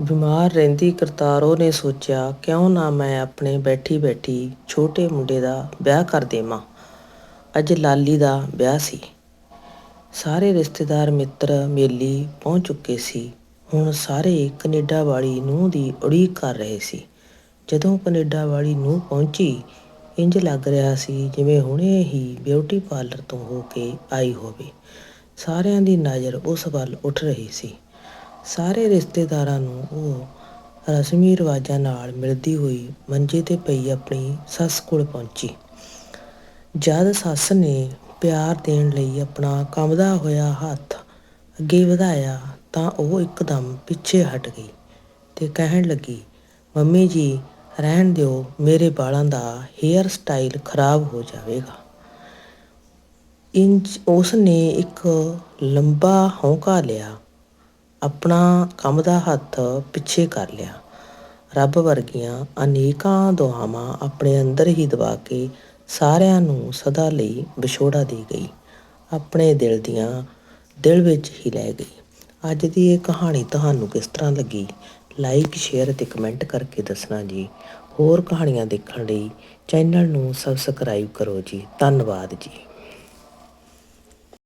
ਬਿਮਾਰ ਰਹਿੰਦੀ ਕਰਤਾਰੋ ਨੇ ਸੋਚਿਆ, ਕਿਉਂ ਨਾ ਮੈਂ ਆਪਣੇ ਬੈਠੀ ਬੈਠੀ ਛੋਟੇ ਮੁੰਡੇ ਦਾ ਵਿਆਹ ਕਰ ਦੇਵਾਂ? ਅੱਜ ਲਾਲੀ ਦਾ ਵਿਆਹ ਸੀ। ਸਾਰੇ ਰਿਸ਼ਤੇਦਾਰ ਮਿੱਤਰ ਮੇਲੀ ਪਹੁੰਚ ਚੁੱਕੇ ਸੀ। ਹੁਣ ਸਾਰੇ ਕੈਨੇਡਾ ਵਾਲੀ ਨੂੰਹ ਦੀ ਉਡੀਕ ਕਰ ਰਹੇ ਸੀ। ਜਦੋਂ ਕੈਨੇਡਾ ਵਾਲੀ ਨੂੰਹ ਪਹੁੰਚੀ ਇੰਜ ਲੱਗ ਰਿਹਾ ਸੀ ਜਿਵੇਂ ਹੁਣੇ ਹੀ ਬਿਊਟੀ ਪਾਰਲਰ ਤੋਂ ਹੋ ਕੇ ਆਈ ਹੋਵੇ। ਸਾਰਿਆਂ ਦੀ ਨਜ਼ਰ ਉਸ ਵੱਲ ਉੱਠ ਰਹੀ ਸੀ। ਸਾਰੇ ਰਿਸ਼ਤੇਦਾਰਾਂ ਨੂੰ ਉਹ ਰਸਮੀ ਰਿਵਾਜਾਂ ਨਾਲ ਮਿਲਦੀ ਹੋਈ ਮੰਜੇ ਤੇ ਪਈ ਆਪਣੀ ਸੱਸ ਕੋਲ ਪਹੁੰਚੀ। ਜਦ ਸੱਸ ਨੇ ਪਿਆਰ ਦੇਣ ਲਈ ਆਪਣਾ ਕੰਬਦਾ ਹੋਇਆ ਹੱਥ ਅੱਗੇ ਵਧਾਇਆ ਤਾਂ ਉਹ ਇੱਕਦਮ ਪਿੱਛੇ ਹਟ ਗਈ ਤੇ ਕਹਿਣ ਲੱਗੀ, ਮੰਮੀ ਜੀ, ਰਹਿਣ ਦਿਓ, ਮੇਰੇ ਵਾਲਾਂ ਦਾ ਹੇਅਰ ਸਟਾਈਲ ਖਰਾਬ ਹੋ ਜਾਵੇਗਾ। ਇੰਜ ਉਸ ਨੇ ਇੱਕ ਲੰਬਾ ਹੌਂਕਾ ਲਿਆ ਆਪਣਾ ਕੰਮ ਦਾ ਹੱਥ ਪਿੱਛੇ ਕਰ ਲਿਆ। ਰੱਬ ਵਰਗੀਆਂ ਅਨੇਕਾਂ ਦੁਆਵਾਂ ਆਪਣੇ ਅੰਦਰ ਹੀ ਦਬਾ ਕੇ ਸਾਰਿਆਂ ਨੂੰ ਸਦਾ ਲਈ ਵਿਛੋੜਾ ਦੇ ਗਈ। ਆਪਣੇ ਦਿਲ ਦੀਆਂ ਦਿਲ ਵਿੱਚ ਹੀ ਲੈ ਗਈ। ਅੱਜ ਦੀ ਇਹ ਕਹਾਣੀ ਤੁਹਾਨੂੰ ਕਿਸ ਤਰ੍ਹਾਂ ਲੱਗੀ? ਲਾਈਕ ਸ਼ੇਅਰ ਅਤੇ ਕਮੈਂਟ ਕਰਕੇ ਦੱਸਣਾ ਜੀ। ਹੋਰ ਕਹਾਣੀਆਂ ਦੇਖਣ ਲਈ ਚੈਨਲ ਨੂੰ ਸਬਸਕ੍ਰਾਈਬ ਕਰੋ ਜੀ। ਧੰਨਵਾਦ ਜੀ।